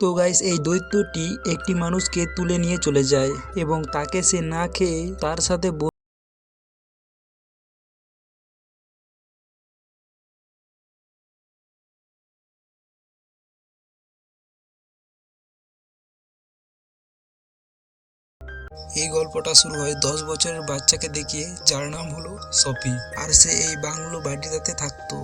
তো গাইস এই দৈত্যটি একটি মানুষকে তুলে নিয়ে চলে যায় এবং তাকে সে না খেয়ে তার সাথে এই গল্পটা শুরু হয় দশ বছরের বাচ্চাকে দেখিয়ে, যার নাম হলো সফি। আর সে এই বাংলো বাড়িটাতে থাকতো।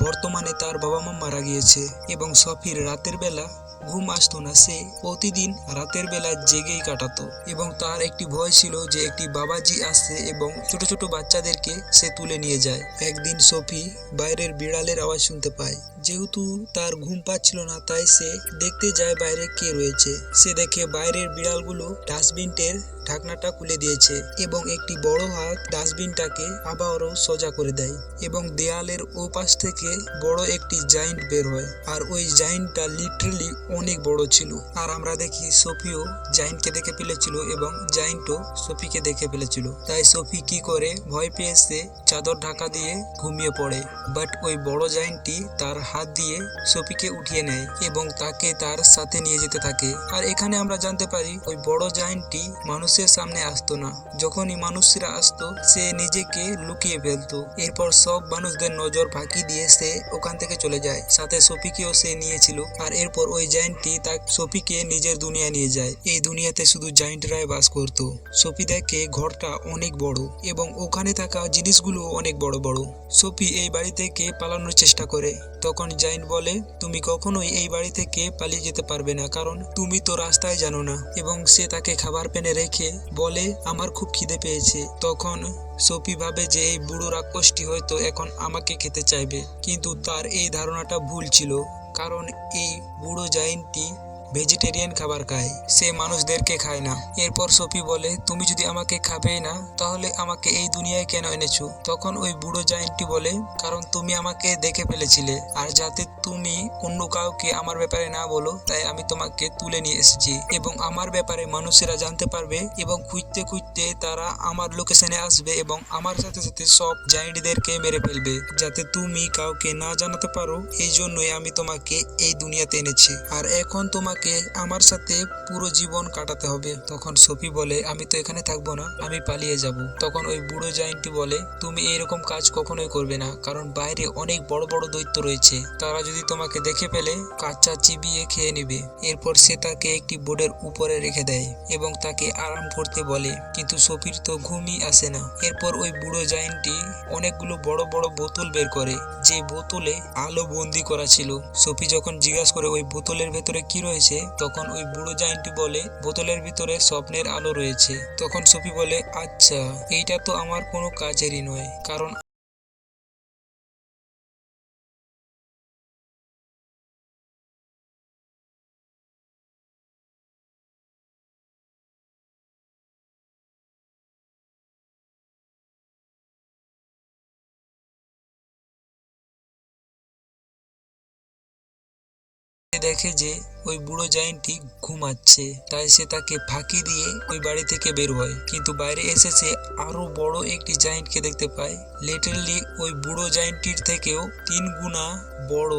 বর্তমানে তার বাবা মা মারা গিয়েছে এবং সফির রাতের বেলা ঘুম আসতো না, সে প্রতিদিন রাতের বেলা জেগেই কাটাতো এবং তার একটি ভয় ছিল যে একটি বাবাজি আসছে এবং ছোট ছোট বাচ্চাদেরকে সে তুলে নিয়ে যায়। একদিন সফি বাইরের বিড়ালের আওয়াজ শুনতে পায়। যেহেতু তার ঘুম পাচ্ছিল না, তাই সে দেখতে যায় বাইরে কে রয়েছে। সে দেখে বাইরের বিড়ালগুলো ডাস্টবিনটের ঢাকনাটা খুলে দিয়েছে এবং একটি বড় হাত ডাস্টবিনটাকে আবারও সোজা করে দেয় এবং দেয়ালের ও পাশ থেকে বড় একটি জাইন্ট বের হয়। আর ওই জাইন্টটা লিটারালি অনেক বড় ছিল। আর আমরা দেখি সোফিও জাইন্টকে দেখে ফেলেছিল এবং জাইন্টও সোফিকে দেখে ফেলেছিল। তাই সোফি কি করে? ভয় পেয়ে সে চাদর ঢাকা দিয়ে ঘুমিয়ে পড়ে। বাট ওই বড় জাইন্টটি তার হাত দিয়ে সোফিকে উঠিয়ে নেয় এবং তাকে তার সাথে নিয়ে যেতে থাকে। আর এখানে আমরা জানতে পারি, ওই বড় জাইন্টটি মানুষের সামনে আসতো না। যখনই মানুষরা আসতো, সে নিজেকে লুকিয়ে ফেলতো। এরপর সব মানুষদের নজর ফাঁকি দিয়ে সে ওখান থেকে চলে যায়। সাথে সফিকেও সে নিয়েছিল। আর এরপর ওই জায়েন্টটি তার সফিকে নিজের দুনিয়া নিয়ে যায়। এই দুনিয়াতে শুধু জায়েন্টরাই বাস করত। সফি দেখে ঘরটা অনেক বড় এবং ওখানে থাকা জিনিসগুলো অনেক বড় বড়। সোফি এই বাড়ি থেকে পালানোর চেষ্টা করে। তখন জাইন বলে, তুমি কখনোই এই বাড়ি থেকে পালিয়ে যেতে পারবে না, কারণ তুমি তো রাস্তায় জানো না। এবং সে তাকে খাবার পেনে রেখে বলে, আমার খুব খিদে পেয়েছে। তখন সোফি ভাবে যে এই বুড়ো রাক্ষসটি হয়তো এখন আমাকে খেতে চাইবে। কিন্তু তার এই ধারণাটা ভুল ছিল, কারণ এই বুড়ো জাইন্টটি ভেজিটেরিয়ান খাবার খায়, সে মানুষদেরকে খায় না। এরপর সোফি বলে, তুমি যদি আমাকে খাবেই না, তাহলে আমাকে এই দুনিয়ায় কেন এনেছো? তখন ওই বুড়ো জায়েন্টটি বলে, কারণ তুমি আমাকে দেখে ফেলেছিলে, আর যাতে তুমি অন্য কাউকে আমার ব্যাপারে না বলো, তাই আমি তোমাকে তুলে নিয়ে এসেছি। এবং আমার ব্যাপারে মানুষেরা জানতে পারবে, এবং খুঁজতে খুঁজতে তারা আমার লোকেশনে আসবে, এবং আমার সাথে সাথে সব জায়েন্টদেরকে মেরে ফেলবে। যাতে তুমি কাউকে না জানাতে পারো, এই জন্যই আমি তোমাকে এই দুনিয়াতে এনেছি। আর এখন তোমাকে আমার সাথে পুরো জীবন কাটাতে হবে। তখন সফি বলে, আমি তো এখানে থাকব না, আমি পালিয়ে যাব। তখন ওই বুড়ো জায়েন্টটি বলে, তুমি এইরকম কাজ কখনোই করবে না, কারণ বাইরে অনেক বড় বড় দৈত্য রয়েছে। তারা যদি তোমাকে দেখে ফেলে, কাঁচা চিবিয়ে খেয়ে নেবে। এরপর সে তাকে একটি বোর্ডের উপরে রেখে দেয় এবং তাকে আরাম করতে বলে, কিন্তু সফির তো ঘুমই আসে না। এরপর ওই বুড়ো জায়েন্টটি অনেকগুলো বড় বড় বোতল বের করে, যে বোতলে আলো বন্দি করা ছিল। সফি যখন জিজ্ঞাসা করে, ওই বোতলের ভেতরে কি রয়েছে? তখন ওই বুড়ো জায়েন্টটি বলে, বোতলের ভিতরে স্বপ্নের আলো রয়েছে। তখন সফি বলে আচ্ছা এইটা তো আমার কোনো কাজেরই নয়, কারণ দেখে যে ওই বুড়ো জায়েন্টটি ঘুমাচ্ছে। তাই সে তাকে ফাঁকি দিয়ে ওই বাড়ি থেকে বের হয়। কিন্তু বাইরে এসে সে আরও বড় একটি জায়েন্টকে দেখতে পায়। লিটারালি ওই বুড়ো জায়েন্টটির থেকেও তিন গুণা বড়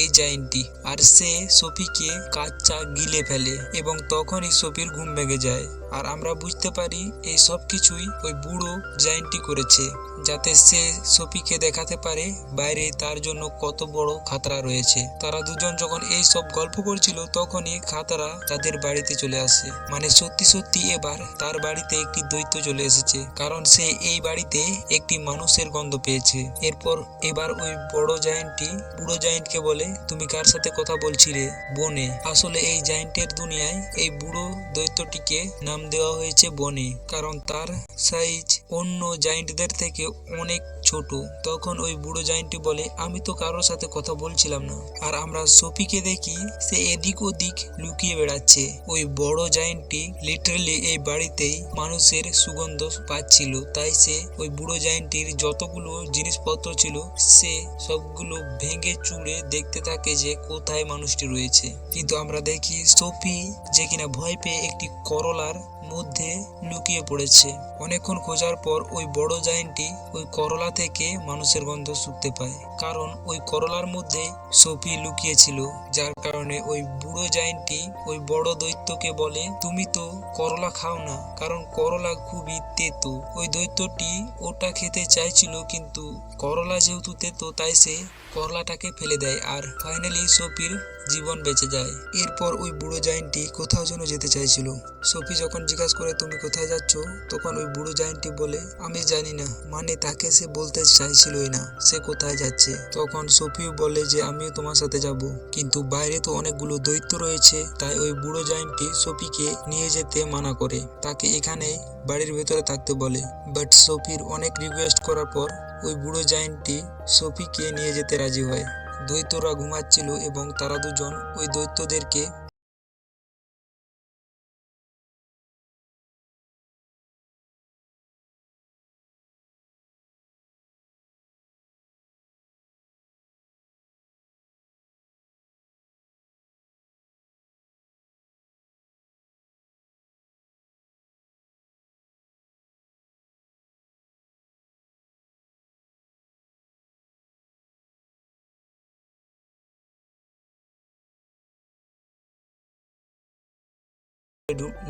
এই জায়েন্টটি। আর সে সফিকে কাচ্চা গিলে ফেলে এবং তখনই সফির ঘুম ভেঙে যায়। আর আমরা বুঝতে পারি এই সব কিছুই ওই বুড়ো জায়েন্টটি করেছে, যাতে সে সফিকে দেখাতে পারে বাইরে তার জন্য কত বড় খাতরা রয়েছে। তারা দুজন যখন এই সব গল্প করছিল তখনই খাতারা তাদের বাড়িতে চলে আসে। মানে সত্যি সত্যি এবার তার বাড়িতে একটি দৈত্য চলে এসেছে, কারণ সে এই বাড়িতে একটি মানুষের গন্ধ পেয়েছে। এরপর এবার ওই বড় জায়েন্টটি বুড়ো জায়েন্টকে বলে, তুমি কার সাথে কথা বলছিলে বনে? আসলে এই জায়েন্টের দুনিয়ায় এই বুড়ো দৈত্যটিকে নাম দেওয়া হয়েছে বনে, কারণ তার সাইজ অন্য জায়েন্টদের থেকে অনেক ছোট। তখন ওই বুড়ো জায়েন্টটি বলে, আমি তো কারোর সাথে কথা বলছিলাম না, আর আমরা সফিকে দেখি সে এদিক ওদিক লুকিয়ে বেড়াচ্ছে। ওই বড় জায়েন্টটি লিটারালি এই বাড়িতেই মানুষের সুগন্ধ পাচ্ছিল। তাই সে ওই বুড়ো জায়েন্টটির যতগুলো জিনিসপত্র ছিল, সে সবগুলো ভেঙে চুড়ে দেখতে থাকে যে কোথায় মানুষটি রয়েছে। কিন্তু আমরা দেখি সোফি যে কিনা ভয় পেয়ে একটি করলার মধ্যে লুকিয়ে পড়েছে। অনেকক্ষণ খোঁজার পর ওই বড় জায়েন্টটি ওই করলা থেকে মানুষের গন্ধ শুকতে পায়। কারণ ওই করলার মধ্যে সোফি লুকিয়েছিল, যার কারণে ওই বুড়ো জায়েন্টটি ওই বড় দৈত্যকে বলে, তুমি তো করলা খাও না। কারণ করলা খুবই তেতো। ওই দৈত্যটি ওটা খেতে চাইছিল, কিন্তু করলা যেহেতু তেতো, তাই সে করলাটাকে ফেলে দেয় আর ফাইনালি সোফির জীবন বেঁচে যায়। এরপর ওই বুড়ো জায়েন্টটি কোথাও যেন যেতে চাইছিল। সোফি যখন জিজ্ঞাসা করে, তুমি কোথায় যাচ্ছ? তখন ওই বুড়ো জায়েন্টটি বলে, আমি জানি না। মানে তাকে সে বলতে চাইছিলই না, সে কোথায় যাচ্ছে? তখন সোফিও বলে যে, আমিও তোমার সাথে যাব। কিন্তু বাইরে তো অনেকগুলো দৈত্য রয়েছে, তাই ওই বুড়ো জায়েন্টটি সফিকে নিয়ে যেতে মানা করে। তাকে এখানে বাড়ির ভেতরে থাকতে বলে। বাট সফির অনেক রিকোয়েস্ট করার পর ওই বুড়ো জায়েন্টটি সফিকে নিয়ে যেতে রাজি হয়। দৈত্যরা ঘুমাচ্ছিল এবং তারা দুজন ওই দৈত্যদেরকে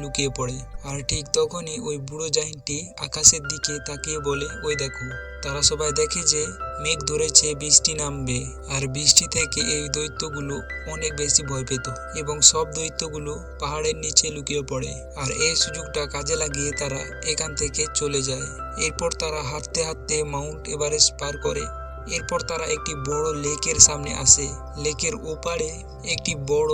লুকিয়ে পড়ে। আর ঠিক তখনই ওই বুড়ো জাহিনটি আকাশের দিকে তাকিয়ে বলে, ওই দেখো, তারা সবাই দেখে যে মেঘ ধরেছে, বৃষ্টি নামবে। আর বৃষ্টি থেকে এই দৈত্যগুলো অনেক বেশি ভয় পেত এবং সব দৈত্যগুলো পাহাড়ের নিচে লুকিয়ে পড়ে। আর এই সুযোগটা কাজে লাগিয়ে তারা এখান থেকে চলে যায়। এরপর তারা হাঁটতে হাঁটতে মাউন্ট এভারেস্ট পার করে এরপর তারা একটি বড় লেকের সামনে আসে। লেকের ওপারে একটি বড়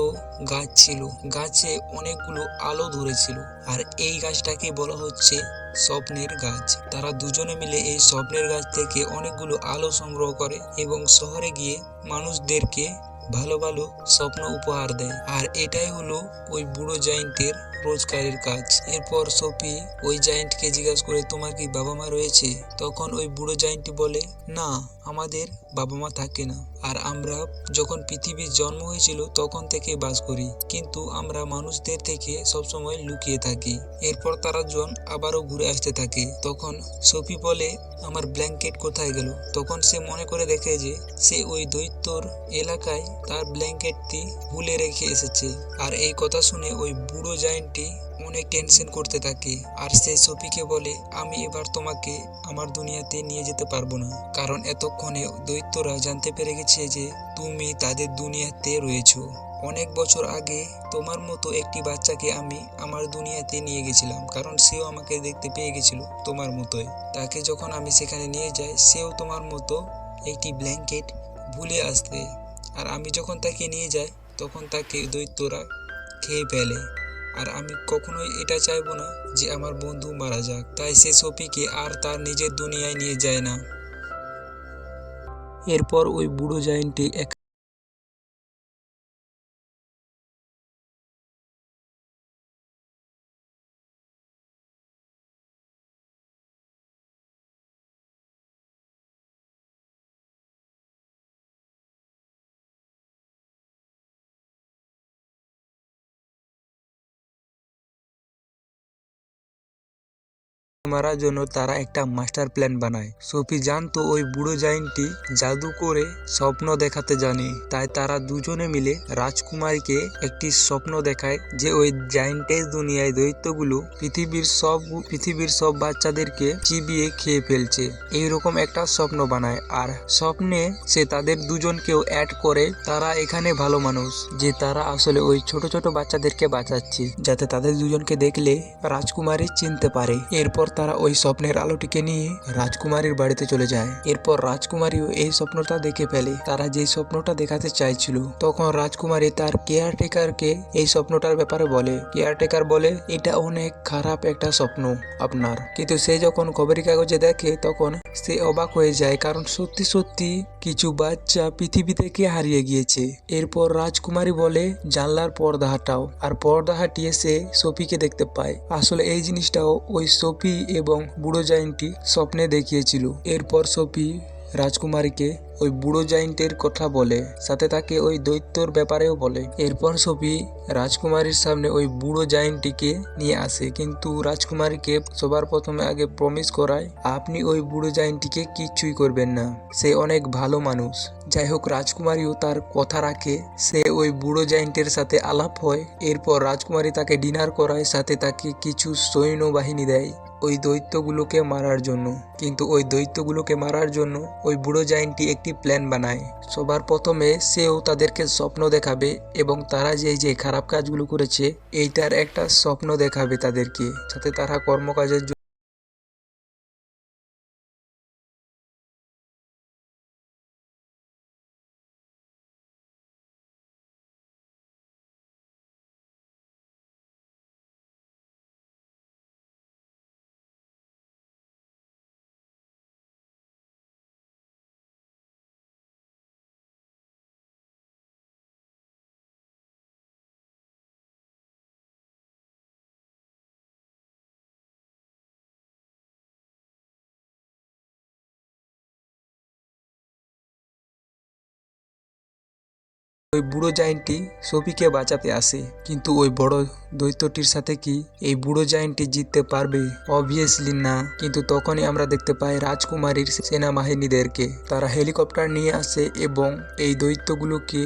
গাছ ছিল। গাছে অনেকগুলো আলো ধরেছিল। আর এই গাছটাকে বলা হচ্ছে স্বপ্নের গাছ। তারা দুজনে মিলে এই স্বপ্নের গাছ থেকে অনেকগুলো আলো সংগ্রহ করে এবং শহরে গিয়ে মানুষদেরকে ভালো ভালো স্বপ্ন উপহার দেয়। আর এটাই হলো ওই বুড়ো জায়েন্টের রোজগারের কাজ। এরপর সোফি ওই জায়েন্টকে জিজ্ঞাসা করে, তোমার কি বাবা মা রয়েছে? তখন ওই বুড়ো জায়েন্টটি বলে, না, আমাদের বাবা মা থাকে না। আর আমরা যখন পৃথিবীর জন্ম হয়েছিল তখন থেকে বাস করি। কিন্তু আমরা মানুষদের থেকে সবসময় লুকিয়ে থাকি। এরপর তারা জন আবারও ঘুরে আসতে থাকে। তখন সোফি বলে, আমার ব্ল্যাঙ্কেট কোথায় গেল? তখন সে মনে করে দেখে যে, সে ওই দৈত্যর এলাকায় তার ব্ল্যাঙ্কেটটি ভুলে রেখে এসেছে। আর এই কথা শুনে ওই বুড়ো জায়েন্টটি অনেক টেনশন করতে থাকে। আর সে সফিকে বলে, আমি এবার তোমাকে আমার দুনিয়াতে নিয়ে যেতে পারব না। কারণ এতক্ষণে দৈত্যরা জানতে পেরে গেছে যে তুমি তাদের দুনিয়াতে রয়েছো। অনেক বছর আগে তোমার মতো একটি বাচ্চাকে আমি আমার দুনিয়াতে নিয়ে গেছিলাম। কারণ সেও আমাকে দেখতে পেয়ে গেছিল তোমার মতোই। তাকে যখন আমি সেখানে নিয়ে যাই, সেও তোমার মতো একটি ব্ল্যাঙ্কেট ভুলে আসতে আর আমি যখন তাকে নিয়ে যাই, তখন তাকে দৈত্যরা খেয়ে ফেলে। আর আমি কখনোই এটা চাইব না যে আমার বন্ধু মারা যাক। তাই সে সফিকে আর তার নিজের দুনিয়ায় নিয়ে যায় না। এরপর ওই বুড়ো জায়েন্টটি এক মারার জন্য তারা একটা মাস্টার প্ল্যান বানায়। সোফি জানতো ওই বুড়ো জায়েন্টটি জাদু করে স্বপ্ন দেখাতে জানে। তাই তারা দুজনে মিলে রাজকুমারীকে একটি স্বপ্ন দেখায় যে ওই জায়েন্টের দুনিয়ায় দৈত্যগুলো পৃথিবীর সব পৃথিবীর সব বাচ্চাদেরকে চিবিয়ে খেয়ে ফেলছে। এইরকম একটা স্বপ্ন বানায়। আর স্বপ্নে সে তাদের দুজনকেও অ্যাড করে, তারা এখানে ভালো মানুষ, যে তারা আসলে ওই ছোট ছোট বাচ্চাদেরকে বাঁচাচ্ছে, যাতে তাদের দুজনকে দেখলে রাজকুমারী চিনতে পারে। এরপর তারা ওই স্বপ্নের আলোটিকে নিয়ে রাজকুমারীর বাড়িতে চলে যায়। এরপর রাজকুমারীও এই স্বপ্নটা দেখে ফেলে। তারা যে স্বপ্নটা দেখাতে চাইছিল, তখন রাজকুমারী তার কেয়ারটেকারকে এই স্বপ্নটার ব্যাপারে বলে। কেয়ারটেকার বলে, এটা অনেক খারাপ একটা স্বপ্ন আপনার। কিন্তু সে যখন খবরের কাগজে দেখে, তখন সে অবাক হয়ে যায়, কারণ সত্যি সত্যি কিছু বাচ্চা পৃথিবী থেকে হারিয়ে গিয়েছে। এরপর রাজকুমারী বলে, জানলার পর্দা হাটাও। আর পর্দা হাটিয়ে সে সফিকে দেখতে পায়। আসলে এই জিনিসটাও ওই সফি এবং বুড়ো জাইনটি স্বপ্নে দেখিয়েছিল। এরপর সফি রাজকুমারীকে ওই বুড়ো জাইন্টের কথা বলে, সাথে তাকে ওই দৈত্যর ব্যাপারেও বলে। এরপর সফি রাজকুমারীর সামনে ওই বুড়ো জাইন্টটিকে নিয়ে আসে, কিন্তু রাজকুমারীকে সবার প্রথমে আগে প্রমিস করায়, আপনি ওই বুড়ো জাইন্টটিকে কিচ্ছুই করবেন না। সে অনেক ভালো মানুষ। যাই হোক, রাজকুমারীও তার কথা রাখে, সে ওই বুড়ো জাইন্টের সাথে আলাপ হয়। এরপর রাজকুমারী তাকে ডিনার করায়, সাথে তাকে কিছু সৈন্যবাহিনী দেয়। ওই দৈত্যগুলোকে মারার জন্য। কিন্তু ওই দৈত্যগুলোকে মারার জন্য ওই বুড়ো জায়েন্টটি একটি প্ল্যান বানায়। সবার প্রথমে সেও তাদেরকে স্বপ্ন দেখাবে এবং তারা যে যে খারাপ কাজগুলো করেছে, এইটার একটা স্বপ্ন দেখাবে তাদেরকে, যাতে তারা কর্মকাজের ওই বুড়ো জাইন্টটি সোফিকে বাঁচাতে আসে। কিন্তু ওই বড় দৈত্যটির সাথে কি এই বুড়ো জাইন্টটি জিততে পারবে? অবভিয়াসলি না। কিন্তু তখনই আমরা দেখতে পাই রাজকুমারীর সেনাবাহিনীদেরকে। তারা হেলিকপ্টার নিয়ে আসে এবং এই দৈত্যগুলোকে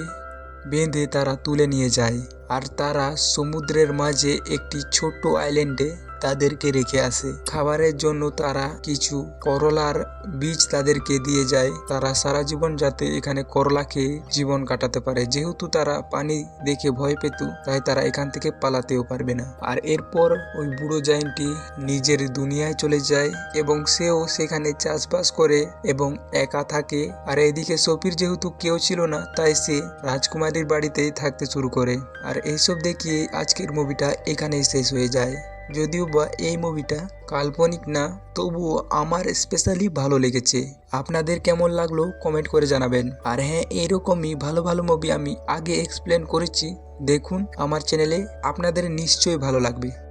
বেঁধে তারা তুলে নিয়ে যায়। আর তারা সমুদ্রের মাঝে একটি ছোট্ট আইল্যান্ডে তাদেরকে রেখে আসে। খাবারের জন্য তারা কিছু করলার বীজ তাদেরকে দিয়ে যায়। তারা সারা জীবন যাতে এখানে করলা খেয়ে জীবন কাটাতে পারে। যেহেতু তারা পানি দেখে ভয় পেত, তাই তারা এখান থেকে পালাতেও পারবে না। আর এরপর ওই বুড়ো জাইন্টটি নিজের দুনিয়ায় চলে যায় এবং সেও সেখানে চাষবাস করে এবং একা থাকে। আর এদিকে সফির যেহেতু কেউ ছিল না, তাই সে রাজকুমারীর বাড়িতেই থাকতে শুরু করে। আর এইসব দেখিয়ে আজকের মুভিটা এখানেই শেষ হয়ে যায়। যদিও বা এই মুভিটা কাল্পনিক না, তবুও আমার স্পেশালি ভালো লেগেছে। আপনাদের কেমন লাগল কমেন্ট করে জানাবেন। আর হ্যাঁ এরকমই ভালো ভালো মুভি আমি আগে এক্সপ্লেন করেছি। দেখুন, আমার চ্যানেলে আপনাদের নিশ্চয়ই ভালো লাগবে।